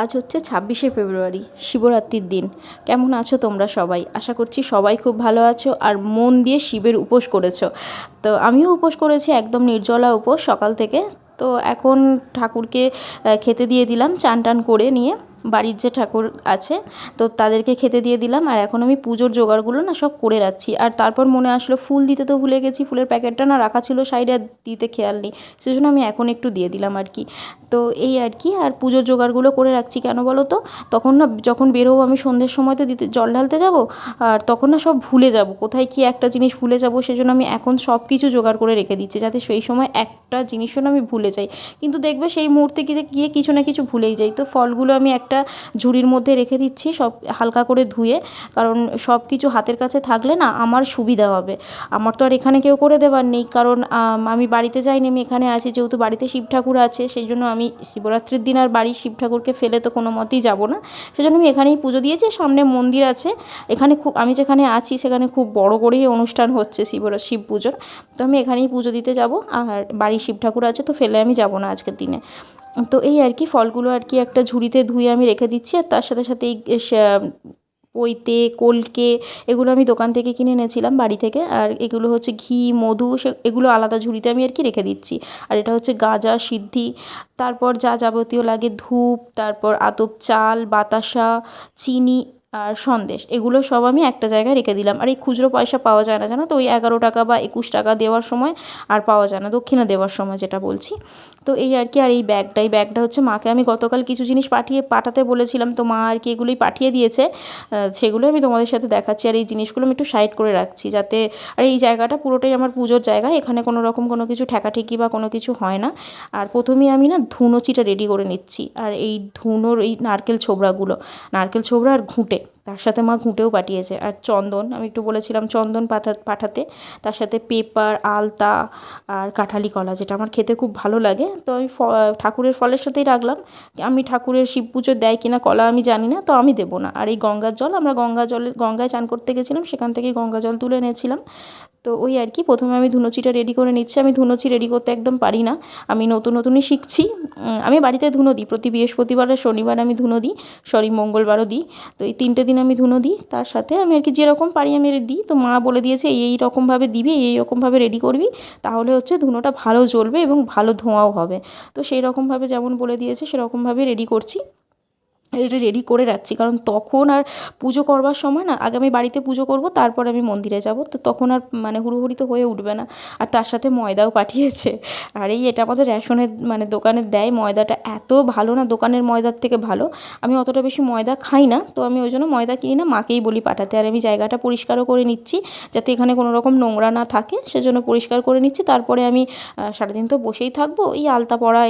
আজ হচ্ছে ছাব্বিশে ফেব্রুয়ারি, শিবরাত্রির দিন। কেমন আছো তোমরা সবাই? আশা করছি সবাই খুব ভালো আছো আর মন দিয়ে শিবের উপোস করেছ। তো আমিও উপোস করেছি, একদম নির্জলা উপোস সকাল থেকে। তো এখন ঠাকুরকে খেতে দিয়ে দিলাম চান টান করে নিয়ে। বাড়ির যে ঠাকুর আছে, তো তাদেরকে খেতে দিয়ে দিলাম। আর এখন আমি পুজোর জোগাড়গুলো না সব করে রাখছি। আর তারপর মনে আসলো ফুল দিতে তো ভুলে গেছি, ফুলের প্যাকেটটা না রাখা ছিল, সাইডে দিতে খেয়াল নেই। সেজন্য আমি এখন একটু দিয়ে দিলাম আর কি। তো এই আর কি, আর পুজোর জোগাড়গুলো করে রাখছি কেন বলো তো? তখন না যখন বেরোবো আমি সন্ধ্যের সময় তো দিতে, জল ঢালতে যাব, আর তখন না সব ভুলে যাব, কোথায় কি একটা জিনিস ভুলে যাব, সেজন্য আমি এখন সব কিছু জোগাড় করে রেখে দিচ্ছি, যাতে সেই সময় একটা জিনিসও না আমি ভুলে যাই। কিন্তু দেখবে সেই মুহূর্তে গিয়ে কিছু না কিছু ভুলেই যাই। তো ফলগুলো আমি একটা ঝুড়ির মধ্যে রেখে দিচ্ছি, সব হালকা করে ধুয়ে। কারণ সব কিছু হাতের কাছে থাকলে না আমার সুবিধা হবে। আমার তো আর এখানে কেউ করে দেওয়ার নেই। কারণ আমি বাড়িতে যাইনি, আমি এখানে আছি। যেহেতু বাড়িতে শিব ঠাকুর আছে, সেই জন্য আমি শিবরাত্রির দিন আর বাড়ির শিব ঠাকুরকে ফেলে তো কোনো মতেই যাব না। সেজন্য আমি এখানেই পুজো দিয়েছি। সামনে মন্দির আছে। এখানে খুব, আমি যেখানে আছি, সেখানে খুব বড় করেই অনুষ্ঠান হচ্ছে শিবরা, শিব পুজোর। তো আমি এখানেই পুজো দিতে যাব। আর বাড়ির শিব ঠাকুর আছে, তো ফেলে আমি যাব না আজকের দিনে। তো এই আর কি ফলগুলো আর কি একটা ঝুড়িতে ধুয়ে আমি রেখে দিচ্ছি আর তার সাথে সাথে এই পৈতে, কলকে এগুলো আমি দোকান থেকে কিনে এনেছিলাম বাড়ি থেকে আর এগুলো হচ্ছে ঘি, মধু সে, এগুলো আলাদা ঝুড়িতে আমি আর কি রেখে দিচ্ছি। আর এটা হচ্ছে গাঁজা, সিদ্ধি, তারপর যা যাবতীয় লাগে ধূপ, তারপর আতপ চাল, বাতাসা, চিনি আর সন্দেশ, এগুলো সব আমি একটা জায়গায় রেখে দিলাম। আর এই খুচরো পয়সা পাওয়া যায় না, জানো তো? ওই এগারো টাকা বা একুশ টাকা দেওয়ার সময় আর পাওয়া যায় না, দক্ষিণা দেওয়ার সময় যেটা বলছি। তো এই আর কি, আর এই ব্যাগটা এই ব্যাগটা হচ্ছে মাকে আমি গতকাল কিছু জিনিস পাঠিয়ে, পাঠাতে বলেছিলাম। তো মা আর কি এগুলোই পাঠিয়ে দিয়েছে সেগুলো আমি তোমাদের সাথে দেখাচ্ছি। আর এই জিনিসগুলো আমি একটু সাইড করে রাখছি যাতে, আর এই জায়গাটা পুরোটাই আমার পুজোর জায়গা, এখানে কোনো রকম কোনো কিছু ঠেকাঠেকি বা কোনো কিছু হয় না। আর প্রথমেই আমি না ধুনোচিটা রেডি করে নিচ্ছি। আর এই ধুনোর, এই নারকেল ছোবড়াগুলো, নারকেল ছোবড়া আর ঘুঁটে তার সাথে মা ঘুঁটেও পাঠিয়েছে। আর চন্দন, আমি একটু বলেছিলাম চন্দন পাঠা পাঠাতে, তার সাথে পেপার, আলতা আর কাঁঠালি কলা, যেটা আমার খেতে খুব ভালো লাগে। তো আমি ঠাকুরের ফলের সাথেই রাখলাম। আমি ঠাকুরের শিব পুজো দেয় কিনা কলা আমি জানি না, তো আমি দেবো না। আর এই গঙ্গার জল, আমরা গঙ্গা জলের গঙ্গায় চান করতে গেছিলাম, সেখান থেকে গঙ্গা জল তুলে এনেছিলাম। তো ওই আর কি, প্রথমে আমি ধুনোচিটা রেডি করে নিচ্ছি। আমি ধুনোচি রেডি করতে একদম পারি না। আমি নতুন নতুনই শিখছি। আমি বাড়িতে ধুনো দিই। প্রতি বৃহস্পতিবার আর শনিবার আমি ধুনো দিই। সরি, মঙ্গলবারও দিই। তো এই তিনটে দিন আমি ধুনো দিই। তার সাথে আমি আর কি যেরকম পারি আমি দিই। তো মা বলে দিয়েছে, এই রকমভাবে দিবি, এই রকমভাবে রেডি করবি। তাহলে হচ্ছে ধুনোটা ভালো জ্বলবে এবং ভালো ধোঁয়াও হবে। তো সেই রকমভাবে যেমন বলে দিয়েছে সেরকমভাবে রেডি করছি। এটা রেডি করে রাখছি। কারণ তখন আর পুজো করবার সময় না, আগে আমি বাড়িতে পুজো করব, তারপর আমি মন্দিরে যাব। তো তখন আর মানে হুড়োহুড়ি তো হয়ে উঠবে না। আর তার সাথে ময়দাও পাঠিয়েছে। আর এই এটা আমাদের রেশনের মানে দোকানে দেয় ময়দাটা। এত ভালো না দোকানের ময়দার থেকে ভালো। আমি অতটা বেশি ময়দা খাই না। তো আমি ওই জন্য ময়দা কিনি না, মাকেই বলি পাঠাতে। আর আমি জায়গাটা পরিষ্কারও করে নিচ্ছি, যাতে এখানে কোনো রকম নোংরা না থাকে। সেজন্য পরিষ্কার করে নিচ্ছি। তারপরে আমি সারাদিন তো বসেই থাকব। এই আলতা পরা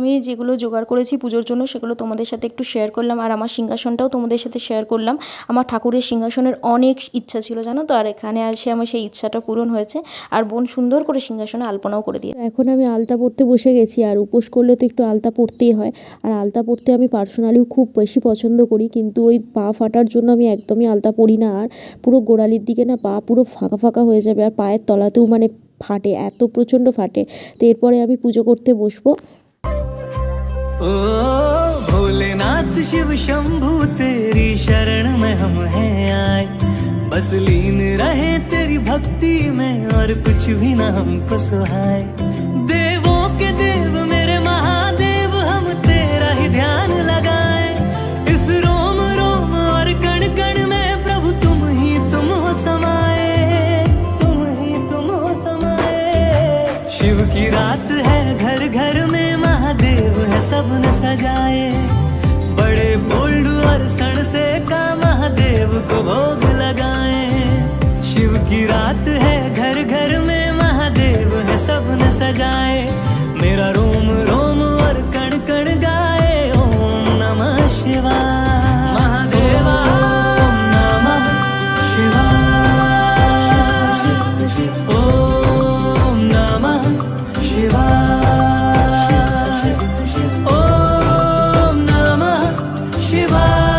আমি যেগুলো জোগাড় করেছি পুজোর জন্য সেগুলো তোমাদের সাথে একটু শেয়ার করলাম। আর আমার সিংহাসনটাও তোমাদের সাথে শেয়ার করলাম। আমার ঠাকুরের সিংহাসনের অনেক ইচ্ছা ছিল, জানো তো? আর এখানে আসে আমার সেই ইচ্ছাটা পূরণ হয়েছে। আর বোন সুন্দর করে সিংহাসনে আলপনাও করে দিয়ে এখন আমি আলতা পরতে বসে গেছি, আর উপোস করলে তো একটু আলতা পরতেই হয়। আর আলতা পরতে আমি পার্সোনালিও খুব বেশি পছন্দ করি, কিন্তু ওই পা ফাটার জন্য আমি একদমই আলতা পরি না। আর পুরো গোড়ালির দিকে না পা পুরো ফাঁকা ফাঁকা হয়ে যাবে, আর পায়ের তলাতেও মানে ফাটে, এত প্রচণ্ড ফাটে। তো এরপরে আমি পুজো করতে বসবো। ओ, भोलेनाथ शिव शंभु, तेरी शरण में हम हैं आए। बस लीन रहे तेरी भक्ति में, और कुछ भी ना हमको सुहाए। 去吧。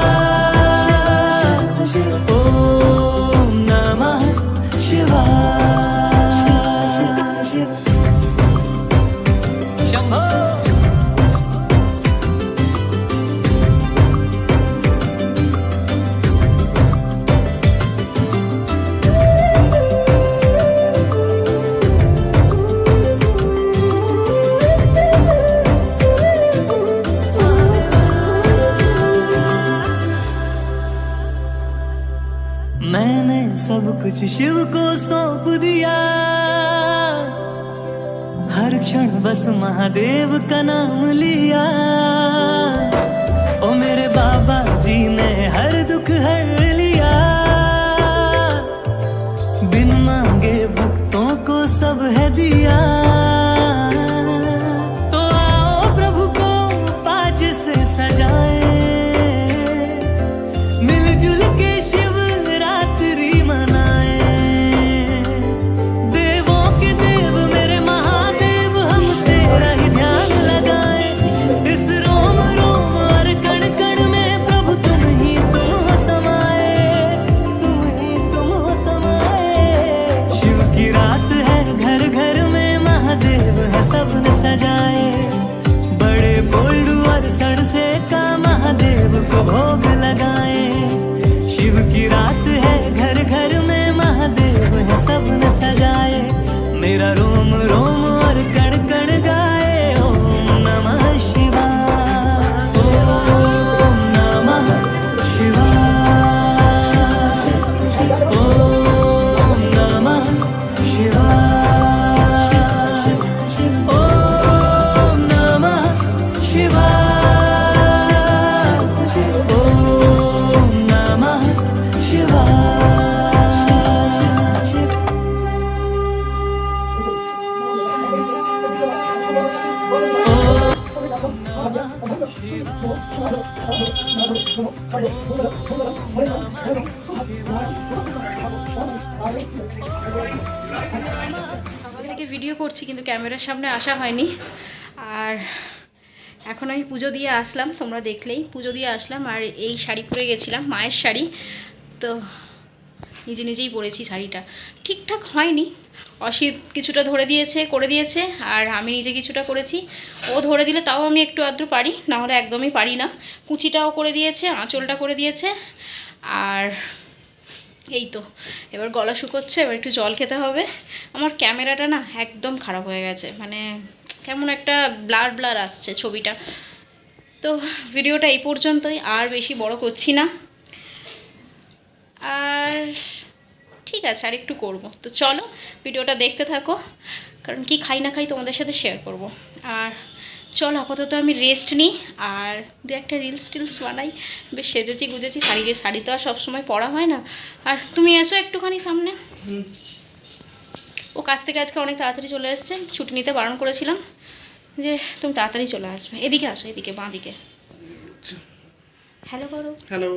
कुछ शिव को सौंप दिया। हर क्षण बस महादेव का नाम लिया। ओ मेरे बाबा जी ने हर दुख हर लिया। बिन मांगे भक्तों को सब है दिया। को भोग लगाए। शिव की रात है, घर घर में महादेव है, सबने सजाए। मेरा रोम रोम और कण कण गाए সকাল থেকে ভিডিও করছি, কিন্তু ক্যামেরার সামনে আসা হয়নি। আর এখন আমি পুজো দিয়ে আসলাম, তোমরা দেখলেই পুজো দিয়ে আসলাম। আর এই শাড়ি পরে গেছিলাম, মায়ের শাড়ি। তো নিজে নিজেই পরেছি শাড়িটা। ঠিকঠাক হয়নি অসিত কিছুটা ধরে দিয়েছে, করে দিয়েছে, আর আমি নিজে কিছুটা করেছি। ও ধরে দিলে তাও আমি একটু আধটু পারি, নাহলে একদমই পারি না। কুচিটাও করে দিয়েছে, আঁচলটা করে দিয়েছে, আর এই তো। এবার গলা শুকোচ্ছে, এবার একটু জল খেতে হবে। আমার ক্যামেরাটা না একদম খারাপ হয়ে গেছে মানে কেমন একটা ব্লার ব্লার আসছে ছবিটা। তো ভিডিওটা এই পর্যন্তই, আর বেশি বড় করছি না। আর ঠিক আছে আর একটু করব। তো চলো ভিডিওটা দেখতে থাকো কারণ কি খাই না খাই তোমাদের সাথে শেয়ার করব। আর চলো আপাতত আমি রেস্ট নিই আর দু একটা রিলস টিলস বানাই। বেশ সেজেছি গুজেছি শাড়ি শাড়ি তো আর সবসময় পরা হয় না। আর তুমি এসো একটুখানি সামনে। ও কাছ থেকে আজকে অনেক তাড়াতাড়ি চলে এসছে ছুটি নিতে বারণ করেছিলাম যে তুমি তাড়াতাড়ি চলে আসবে। এদিকে আসো এদিকে বাঁ দিকে হ্যালো করো। হ্যালো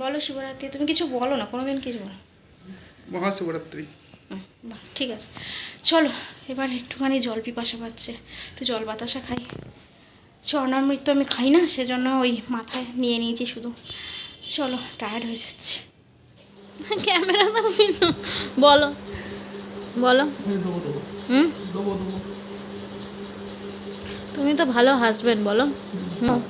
বলো শুভরাত্রি। তুমি কিছু বলো না কোনোদিন কিছু বলো। মহাশিবরাত্রি। বাহ ঠিক আছে। চলো এবার একটুখানি জল পিপাসা পাচ্ছে। একটু জল বাতাসা খাই। চরণামৃত আমি খাই না সেজন্য ওই মাথায় নিয়ে নিয়েছি শুধু। চলো টায়ার্ড হয়ে যাচ্ছে। ক্যামেরা তো বলো। বলো। হুম? তুমি তো ভালো হাসবেন বলো। হুম।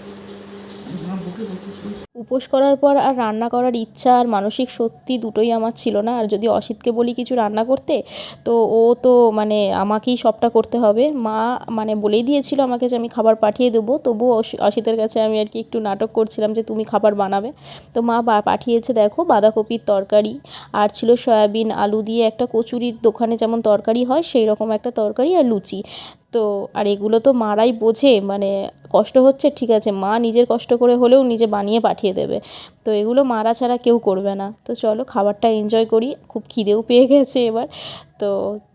উপোস করার পর আর রান্না করার ইচ্ছা আর মানসিক শক্তি দুটোই আমার ছিল না। আর যদি অসিতকে বলি কিছু রান্না করতে, তো ও তো মানে আমাকেই সবটা করতে হবে। মা মানে বলেই দিয়েছিল আমাকে যে আমি খাবার পাঠিয়ে দেবো। তবুও অসি- অসিতের কাছে আমি আর কি একটু নাটক করছিলাম যে তুমি খাবার বানাবে। তো মা পাঠিয়েছে দেখো বাঁধাকপির তরকারি। আর ছিল সয়াবিন, আলু দিয়ে একটা কচুরির দোকানে যেমন তরকারি হয় সেই রকম একটা তরকারি আর লুচি। তো আর এগুলো তো মারাই বোঝে মানে কষ্ট হচ্ছে, ঠিক আছে। মা নিজের কষ্ট করে হলেও নিজে বানিয়ে পাঠিয়ে দেবে। তো এগুলো মারা ছাড়া কেউ করবে না। তো চলো খাবারটা এনজয় করি, খুব খিদেও পেয়ে গেছে এবার। তো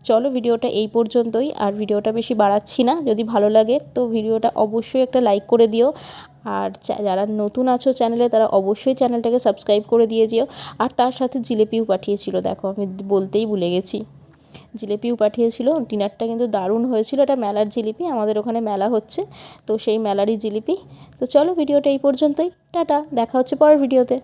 চলো ভিডিওটা এই পর্যন্তই, আর ভিডিওটা বেশি বাড়াচ্ছি না, যদি ভালো লাগে তো ভিডিওটা অবশ্যই একটা লাইক করে দিও। আর যারা নতুন আছো চ্যানেলে তারা অবশ্যই চ্যানেলটাকে সাবস্ক্রাইব করে দিয়ে যেও। আর তার সাথে জিলেপিও পাঠিয়েছিল, দেখো আমি বলতেই ভুলে গেছি। জিলিপিও পাঠিয়েছিল। ডিনারটা কিন্তু দারুণ হয়েছিল। এটা মেলার জিলিপি, আমাদের ওখানে মেলা হচ্ছে, তো সেই মেলারই জিলিপি। তো চলো ভিডিওটা এই পর্যন্তই। টাটা, দেখা হচ্ছে পরের ভিডিওতে।